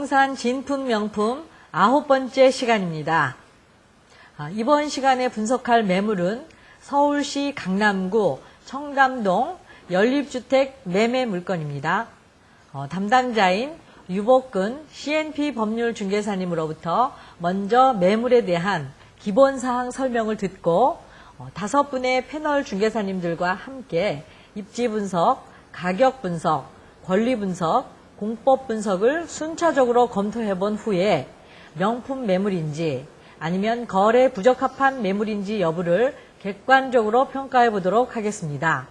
부동산 진품 명품 아홉 번째 시간입니다. 아, 이번 시간에 분석할 매물은 서울시 강남구 청담동 연립주택 매매 물건입니다. 어, 담당자인 유복근 CNP 법률 중개사님으로부터 먼저 매물에 대한 기본 사항 설명을 듣고 어, 다섯 분의 패널 중개사님들과 함께 입지 분석, 가격 분석, 권리 분석, 공법 분석을 순차적으로 검토해 본 후에 명품 매물인지 아니면 거래 부적합한 매물인지 여부를 객관적으로 평가해 보도록 하겠습니다.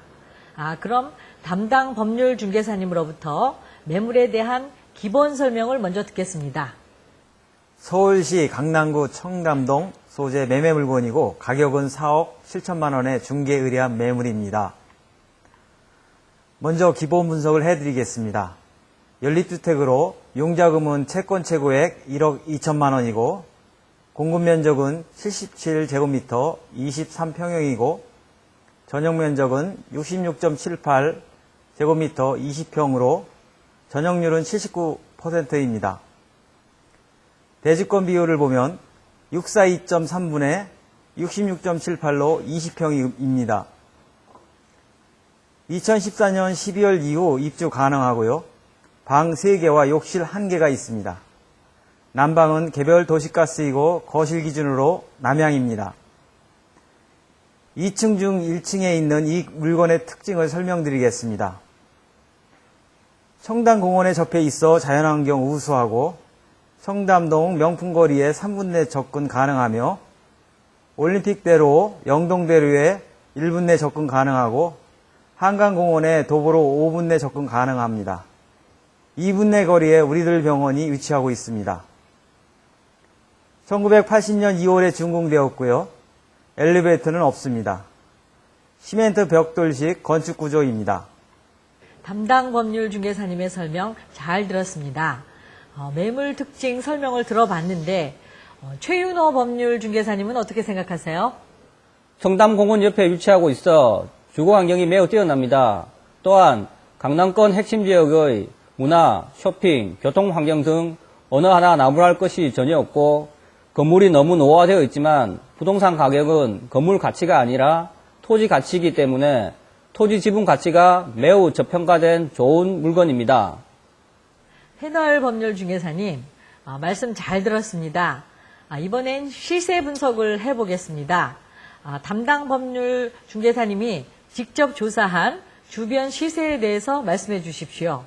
아, 그럼 담당 법률 중개사님으로부터 매물에 대한 기본 설명을 먼저 듣겠습니다. 서울시 강남구 청담동 소재 매매 물건이고 가격은 4억 7천만 원의 중개 의뢰한 매물입니다. 먼저 기본 분석을 해드리겠습니다. 연립주택으로 용자금은 채권 최고액 1억 2천만 원이고 공급 면적은 77제곱미터 23평형이고 전용 면적은 66.78 제곱미터 20평으로 전용률은 79%입니다. 대지권 비율을 보면 642.3분의 66.78로 20평입니다. 2014년 12월 이후 입주 가능하고요. 방 3개와 욕실 1개가 있습니다. 난방은 개별 도시가스이고 거실 기준으로 남향입니다. 2층 중 1층에 있는 이 물건의 특징을 설명드리겠습니다. 청담 공원에 접해 있어 자연환경 우수하고 청담동 명품거리에 3분 내 접근 가능하며 올림픽대로 영동대로에 1분 내 접근 가능하고 한강공원에 도보로 5분 내 접근 가능합니다. 2분 내 거리에 우리들 병원이 위치하고 있습니다. 1980년 2월에 준공되었고요. 엘리베이터는 없습니다. 시멘트 벽돌식 건축 구조입니다. 담당 법률 중개사님의 설명 잘 들었습니다. 어, 매물 특징 설명을 들어봤는데 어, 최윤호 법률 중개사님은 어떻게 생각하세요? 청담공원 옆에 위치하고 있어 주거 환경이 매우 뛰어납니다. 또한 강남권 핵심 지역의 문화, 쇼핑, 교통 환경 등 어느 하나 나무랄 것이 전혀 없고 건물이 너무 노후화되어 있지만 부동산 가격은 건물 가치가 아니라 토지 가치이기 때문에 토지 지분 가치가 매우 저평가된 좋은 물건입니다. 패널 법률 중개사님 어, 말씀 잘 들었습니다. 아, 이번엔 시세 분석을 해보겠습니다. 아, 담당 법률 중개사님이 직접 조사한 주변 시세에 대해서 말씀해 주십시오.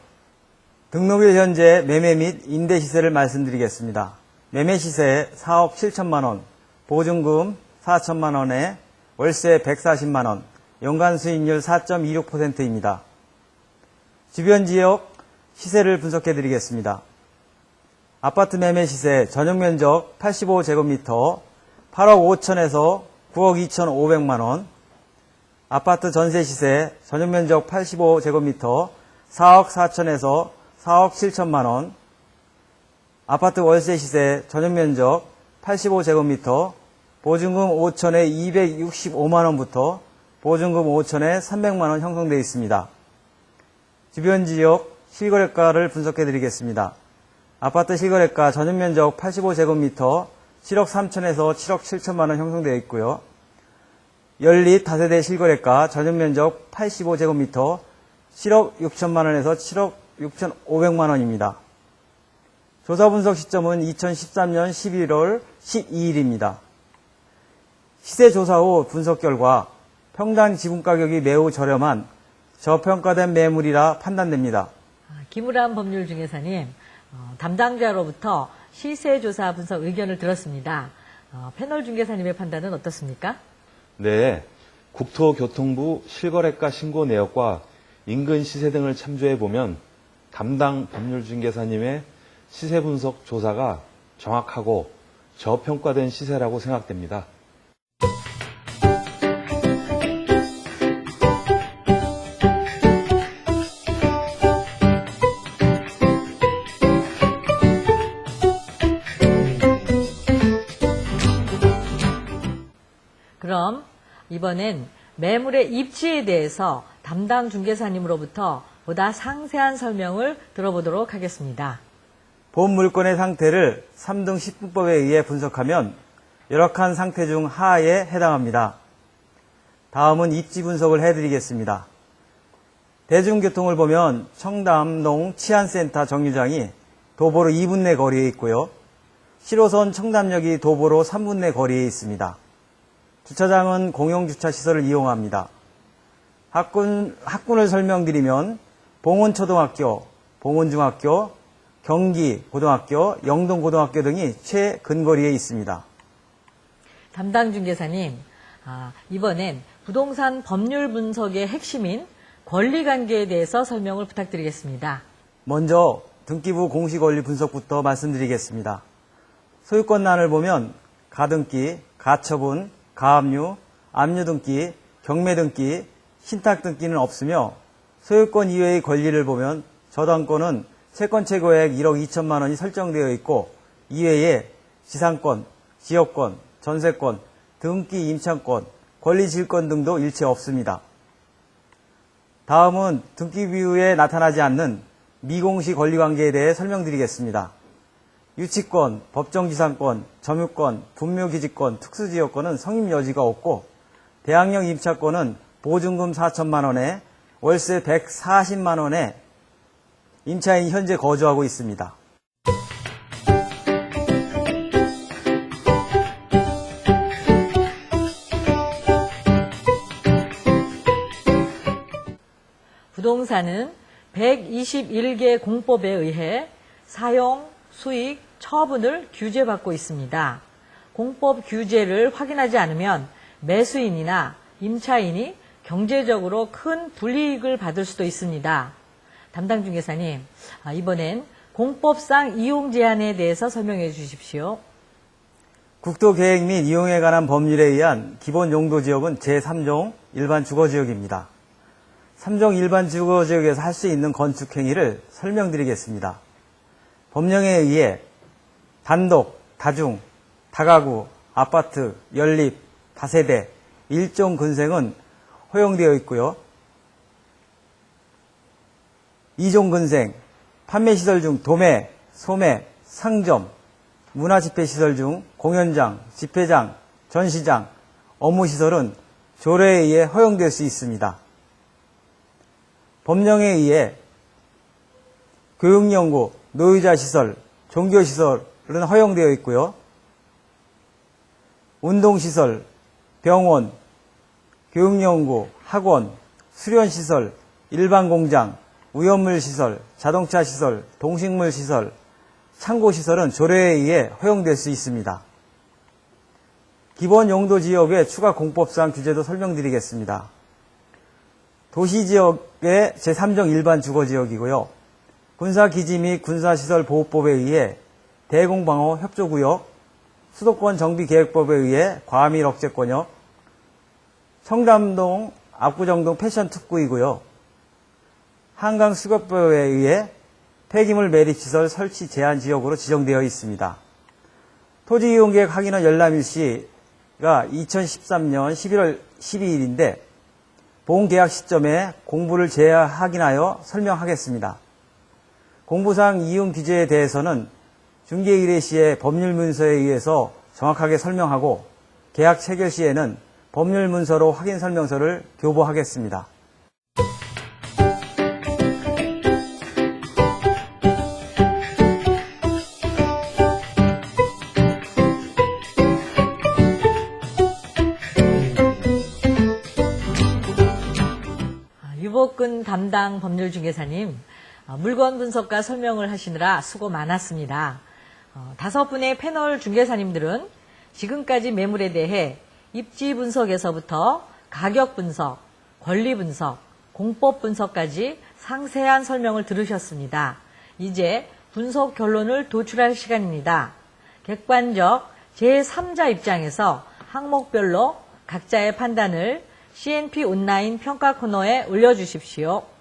등록일 현재 매매 및 임대 시세를 말씀드리겠습니다. 매매 시세 4억 7천만 원, 보증금 4천만 원에 월세 140만 원, 연간 수익률 4.26%입니다. 주변 지역 시세를 분석해 드리겠습니다. 아파트 매매 시세 전용 면적 85제곱미터 8억 5천에서 9억 2천 5백만 원, 아파트 전세 시세 전용 면적 85제곱미터 4억 4천에서 4억 7천만 원, 아파트 월세 시세 전용 면적 85제곱미터 보증금 5천에 265만 원부터 보증금 5천에 300만 원 형성되어 있습니다. 주변 지역 실거래가를 분석해 드리겠습니다. 아파트 실거래가 전용 면적 85제곱미터 7억 3천에서 7억 7천만 원 형성되어 있고요. 연립 다세대 실거래가 전용 면적 85제곱미터 7억 6천만 원에서 7억 6천5백만 원입니다. 조사 분석 시점은 2013년 11월 12일입니다. 시세 조사 후 분석 결과 평당 지분 가격이 매우 저렴한 저평가된 매물이라 판단됩니다. 아, 김우람 법률 중개사님 어, 담당자로부터 시세 조사 분석 의견을 들었습니다. 어, 패널 중개사님의 판단은 어떻습니까? 네, 국토교통부 실거래가 신고 내역과 인근 시세 등을 참조해 보면 담당 법률중개사님의 시세 분석 조사가 정확하고 저평가된 시세라고 생각됩니다. 그럼 이번엔 매물의 입지에 대해서 담당 중개사님으로부터 보다 상세한 설명을 들어보도록 하겠습니다. 본 물건의 상태를 3등 10분법에 의해 분석하면 열악한 상태 중 하에 해당합니다. 다음은 입지 분석을 해드리겠습니다. 대중교통을 보면 청담동 치안센터 정류장이 도보로 2분 내 거리에 있고요. 7호선 청담역이 도보로 3분 내 거리에 있습니다. 주차장은 공용주차시설을 이용합니다. 학군, 학군을 설명드리면 봉원초등학교, 봉원중학교, 경기고등학교, 영동고등학교 등이 최근거리에 있습니다. 담당 중개사님, 아, 이번엔 부동산 법률 분석의 핵심인 권리관계에 대해서 설명을 부탁드리겠습니다. 먼저 등기부 공시권리 분석부터 말씀드리겠습니다. 소유권란을 보면 가등기, 가처분, 가압류, 압류등기, 경매등기, 신탁등기는 없으며 소유권 이외의 권리를 보면 저당권은 채권 최고액 1억 2천만 원이 설정되어 있고 이외에 지상권, 지역권, 전세권, 등기 임차권, 권리 질권 등도 일체 없습니다. 다음은 등기 비율에 나타나지 않는 미공시 권리 관계에 대해 설명드리겠습니다. 유치권, 법정지상권, 점유권, 분묘기지권, 특수지역권은 성립 여지가 없고 대항력 임차권은 보증금 4천만 원에 월세 140만 원에 임차인이 현재 거주하고 있습니다. 부동산은 121개 공법에 의해 사용, 수익, 처분을 규제받고 있습니다. 공법 규제를 확인하지 않으면 매수인이나 임차인이 경제적으로 큰 불이익을 받을 수도 있습니다. 담당 중개사님, 아, 이번엔 공법상 이용 제한에 대해서 설명해 주십시오. 국토계획 및 이용에 관한 법률에 의한 기본 용도 지역은 제3종 일반 주거 지역입니다. 3종 일반 주거 지역에서 할 수 있는 건축 행위를 설명드리겠습니다. 법령에 의해 단독, 다중, 다가구, 아파트, 연립, 다세대, 일종 근생은 허용되어 있고요. 이종 근생, 판매시설 중 도매, 소매, 상점, 문화집회시설 중 공연장, 집회장, 전시장, 업무시설은 조례에 의해 허용될 수 있습니다. 법령에 의해 교육연구, 노유자시설, 종교시설은 허용되어 있고요. 운동시설, 병원, 교육연구, 학원, 수련시설, 일반공장, 위험물시설, 자동차시설, 동식물시설, 창고시설은 조례에 의해 허용될 수 있습니다. 기본 용도 지역의 추가 공법상 규제도 설명드리겠습니다. 도시지역의 제3종 일반 주거지역이고요. 군사기지 및 군사시설보호법에 의해 대공방어 협조구역, 수도권 정비계획법에 의해 과밀 억제권역, 청담동 압구정동 패션 특구이고요. 한강 수거법에 의해 폐기물 매립시설 설치 제한 지역으로 지정되어 있습니다. 토지이용계획 확인은 열람일 시가 2013년 11월 12일인데 본 계약 시점에 공부를 재확인하여 설명하겠습니다. 공부상 이용 규제에 대해서는 중개의뢰 시의 법률 문서에 의해서 정확하게 설명하고 계약 체결 시에는 법률 문서로 확인 설명서를 교부하겠습니다. 아, 유복근 담당 법률중개사님, 어, 물건 분석과 설명을 하시느라 수고 많았습니다. 어, 다섯 분의 패널 중개사님들은 지금까지 매물에 대해 입지 분석에서부터 가격 분석, 권리 분석, 공법 분석까지 상세한 설명을 들으셨습니다. 이제 분석 결론을 도출할 시간입니다. 객관적 제3자 입장에서 항목별로 각자의 판단을 CNP 온라인 평가 코너에 올려주십시오.